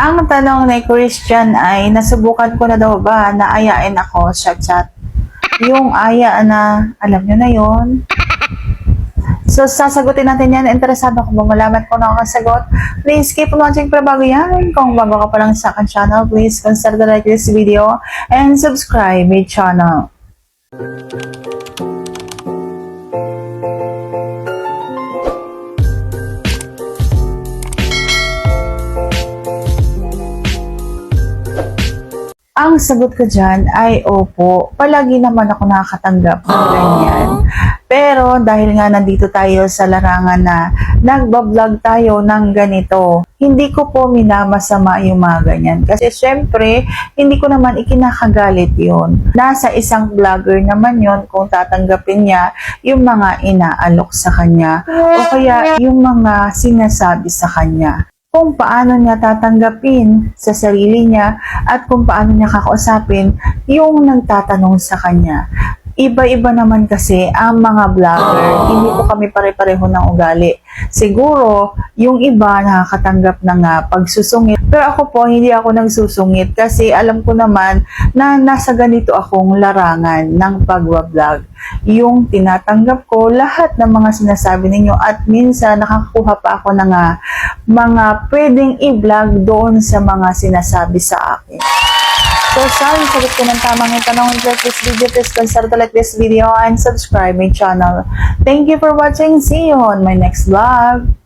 Ang tanong ni Christian ay, nasubukan ko na daw ba na ayain ako sa chat? Yung aya na, alam nyo na yon. So, sasagutin natin yan. Interesado ko ba malaman kung ano ang sagot? Please keep watching para bago yan. Kung bago ka pa lang sa akin channel, please consider to like this video and subscribe my channel. Ang sagot ko dyan ay opo. Palagi naman ako nakakatanggap ng ganyan. Pero dahil nga nandito tayo sa larangan na nagbablog tayo ng ganito, hindi ko po minamasama yung mga ganyan. Kasi syempre, hindi ko naman ikinakagalit yon. Nasa isang vlogger naman yon kung tatanggapin niya yung mga inaalok sa kanya o kaya yung mga sinasabi sa kanya kung paano niya tatanggapin sa sarili niya at kung paano niya kakausapin yung nagtatanong sa kanya. Iba-iba naman kasi ang mga vlogger, hindi po kami pare-pareho ng ugali. Siguro, yung iba nakakatanggap ng uh, pagsusungit. Pero ako po, hindi ako nagsusungit kasi alam ko naman na nasa ganito akong larangan ng pagwa-vlog. Yung tinatanggap ko lahat ng mga sinasabi ninyo at minsan nakakakuha pa ako ng uh, mga pwedeng i-vlog doon sa mga sinasabi sa akin. So, sorry, sagot ko ng tamang yung tanong. Like this video, please consider to like this video and subscribe my channel. Thank you for watching. See you on my next vlog.